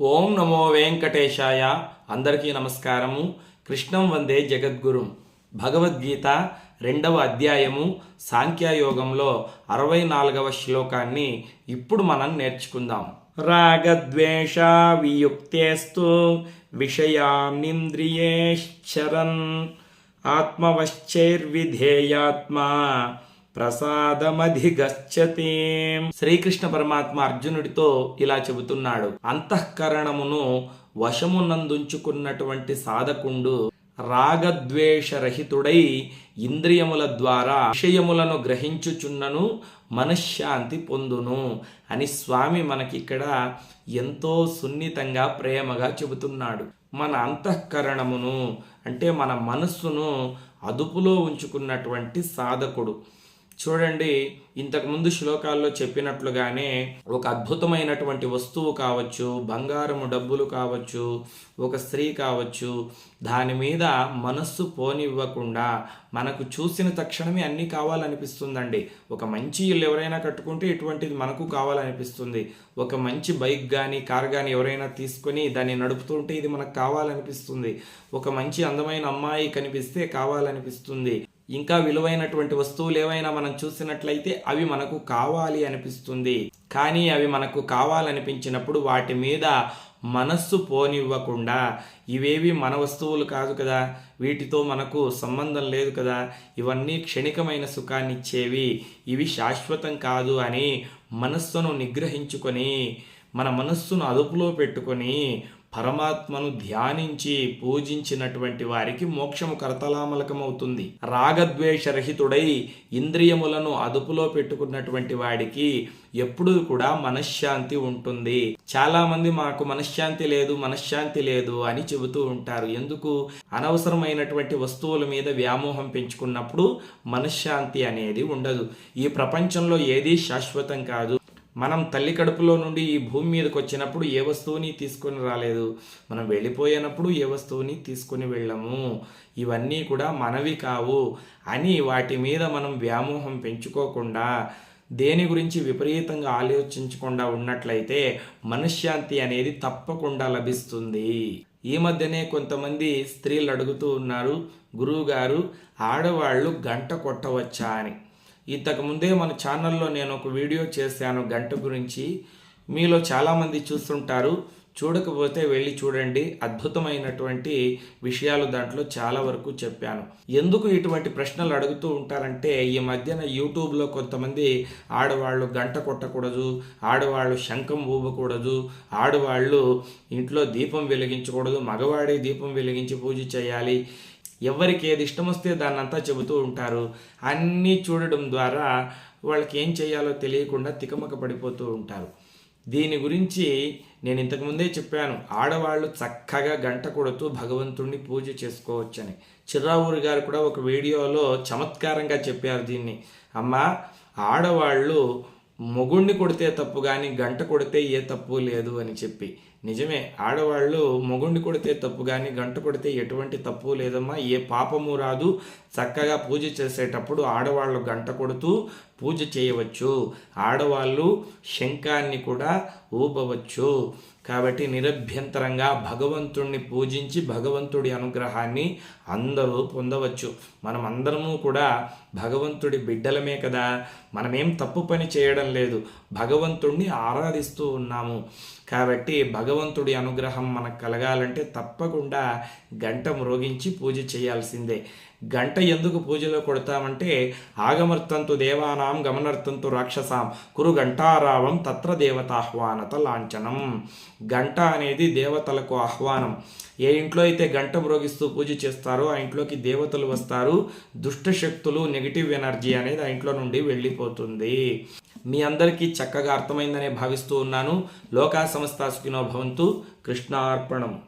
ఓం నమో వెంకటేశాయ. అందరికీ నమస్కారము. కృష్ణం వందే జగద్గురు. భగవద్గీత రెండవ అధ్యాయము సాంఖ్యయోగంలో అరవై నాలుగవ శ్లోకాన్ని ఇప్పుడు మనం నేర్చుకుందాం. రాగద్వేష వియుక్తేస్తు విషయాన్నింద్రియేశ్చరన్. ఆత్మవశ్చైర్విధేయాత్మా. ప్రసాదమధిగచ్చతి. శ్రీకృష్ణ పరమాత్మ అర్జునుడితో ఇలా చెబుతున్నాడు. అంతఃకరణమును వశమునందుంచుకున్నటువంటి సాధకుండు రాగద్వేషరహితుడై ఇంద్రియముల ద్వారా విషయములను గ్రహించుచున్నను మనశ్శాంతి పొందును అని స్వామి మనకిక్కడ ఎంతో సున్నితంగా ప్రేమగా చెబుతున్నాడు. మన అంతఃకరణమును అంటే మన మనస్సును అదుపులో ఉంచుకున్నటువంటి సాధకుడు. చూడండి ఇంతకుముందు శ్లోకాల్లో చెప్పినట్లుగానే ఒక అద్భుతమైనటువంటి వస్తువు కావచ్చు బంగారము డబ్బులు కావచ్చు ఒక స్త్రీ కావచ్చు దాని మీద మనస్సు పోనివ్వకుండా మనకు చూసిన తక్షణమే అన్నీ కావాలనిపిస్తుందండి. ఒక మంచి ఇల్లు ఎవరైనా కట్టుకుంటే ఇటువంటిది మనకు కావాలనిపిస్తుంది. ఒక మంచి బైక్ కానీ కార్ కానీ ఎవరైనా తీసుకొని దాన్ని నడుపుతుంటే ఇది మనకు కావాలనిపిస్తుంది. ఒక మంచి అందమైన అమ్మాయి కనిపిస్తే కావాలనిపిస్తుంది. ఇంకా విలువైనటువంటి వస్తువులు ఏవైనా మనం చూసినట్లయితే అవి మనకు కావాలి అనిపిస్తుంది. కానీ అవి మనకు కావాలనిపించినప్పుడు వాటి మీద మనస్సు పోనివ్వకుండా ఇవేవి మన వస్తువులు కాదు కదా వీటితో మనకు సంబంధం లేదు కదా ఇవన్నీ క్షణికమైన సుఖాన్ని ఇచ్చేవి ఇవి శాశ్వతం కాదు అని మనస్సును నిగ్రహించుకొని మన మనస్సును అదుపులో పెట్టుకొని పరమాత్మను ధ్యానించి పూజించినటువంటి వారికి మోక్షము కరతలామలకమవుతుంది. రాగద్వేషరహితుడై ఇంద్రియములను అదుపులో పెట్టుకున్నటువంటి వాడికి ఎప్పుడూ కూడా మనశ్శాంతి ఉంటుంది. చాలామంది మాకు మనశ్శాంతి లేదు మనశ్శాంతి లేదు అని చెబుతూ ఉంటారు. ఎందుకు? అనవసరమైనటువంటి వస్తువుల మీద వ్యామోహం పెంచుకున్నప్పుడు మనశ్శాంతి అనేది ఉండదు. ఈ ప్రపంచంలో ఏదీ శాశ్వతం కాదు. మనం తల్లి కడుపులో నుండి ఈ భూమి మీదకి వచ్చినప్పుడు ఏ వస్తువుని తీసుకొని రాలేదు? మనం వెళ్ళిపోయినప్పుడు ఏ వస్తువుని తీసుకొని వెళ్ళము? ఇవన్నీ కూడా మనవి కావు అని వాటి మీద మనం వ్యామోహం పెంచుకోకుండా దేని గురించి విపరీతంగా ఆలోచించకుండా ఉన్నట్లయితే మనశ్శాంతి అనేది తప్పకుండా లభిస్తుంది. ఈ మధ్యనే కొంతమంది స్త్రీలు అడుగుతూ ఉన్నారు గురువుగారు ఆడవాళ్ళు గంట కొట్టవచ్చా? అని. ఇంతకుముందే మన ఛానల్లో నేను ఒక వీడియో చేశాను గంట గురించి. మీలో చాలామంది చూస్తుంటారు. చూడకపోతే వెళ్ళి చూడండి. అద్భుతమైనటువంటి విషయాలు దాంట్లో చాలా వరకు చెప్పాను. ఎందుకు ఇటువంటి ప్రశ్నలు అడుగుతూ ఉంటారంటే ఈ మధ్యన యూట్యూబ్లో కొంతమంది ఆడవాళ్ళు గంట కొట్టకూడదు ఆడవాళ్ళు శంఖం ఊపకూడదు ఆడవాళ్ళు ఇంట్లో దీపం వెలిగించకూడదు మగవాడి దీపం వెలిగించి పూజ చేయాలి. ఎవరికి ఏది ఇష్టం వస్తే దాన్ని అంతా చెబుతూ ఉంటారు. అన్నీ చూడడం ద్వారా వాళ్ళకి ఏం చేయాలో తెలియకుండా తికమక పడిపోతూ ఉంటారు. దీని గురించి నేను ఇంతకుముందే చెప్పాను. ఆడవాళ్ళు చక్కగా గంట కొడుతూ భగవంతుణ్ణి పూజ చేసుకోవచ్చని. చిర్రావూరి గారు కూడా ఒక వీడియోలో చమత్కారంగా చెప్పారు దీన్ని. అమ్మ ఆడవాళ్ళు మొగుణ్ణి కొడితే తప్పు కానీ గంట కొడితే ఏ తప్పు లేదు అని చెప్పి. నిజమే ఆడవాళ్ళు మొగుండి కొడితే తప్పు కానీ గంట కొడితే ఎటువంటి తప్పు లేదమ్మా. ఏ పాపము రాదు. చక్కగా పూజ చేసేటప్పుడు ఆడవాళ్ళు గంట కొడుతూ పూజ చేయవచ్చు. ఆడవాళ్ళు శంఖాన్ని కూడా ఊపవచ్చు కాబట్టి నిరభ్యంతరంగా భగవంతుణ్ణి పూజించి భగవంతుడి అనుగ్రహాన్ని అందరూ పొందవచ్చు. మనం అందరము కూడా భగవంతుడి బిడ్డలమే కదా. మనమేం తప్పు పని చేయడం లేదు. భగవంతుణ్ణి ఆరాధిస్తూ ఉన్నాము. కాబట్టి భగ భగవంతుడి అనుగ్రహం మనకు కలగాలంటే తప్పకుండా గంట మ్రోగించి పూజ చేయాల్సిందే. గంట ఎందుకు పూజలో కొడతామంటే ఆగమర్థంతు దేవానాం గమనార్థంతు రాక్షసాం కురు గంటారావం తత్ర దేవతాహ్వానత లాంఛనం. గంట అనేది దేవతలకు ఆహ్వానం. ఏ ఇంట్లో అయితే గంట మ్రోగిస్తూ పూజ చేస్తారో ఆ ఇంట్లోకి దేవతలు వస్తారు. దుష్ట శక్తులు నెగిటివ్ ఎనర్జీ అనేది ఆ ఇంట్లో నుండి వెళ్ళిపోతుంది. మీ అందరికీ చక్కగా అర్థమైందనే భావిస్తూ ఉన్నాను. లోకా సంస్థ సుఖినోభవంతు కృష్ణార్పణం.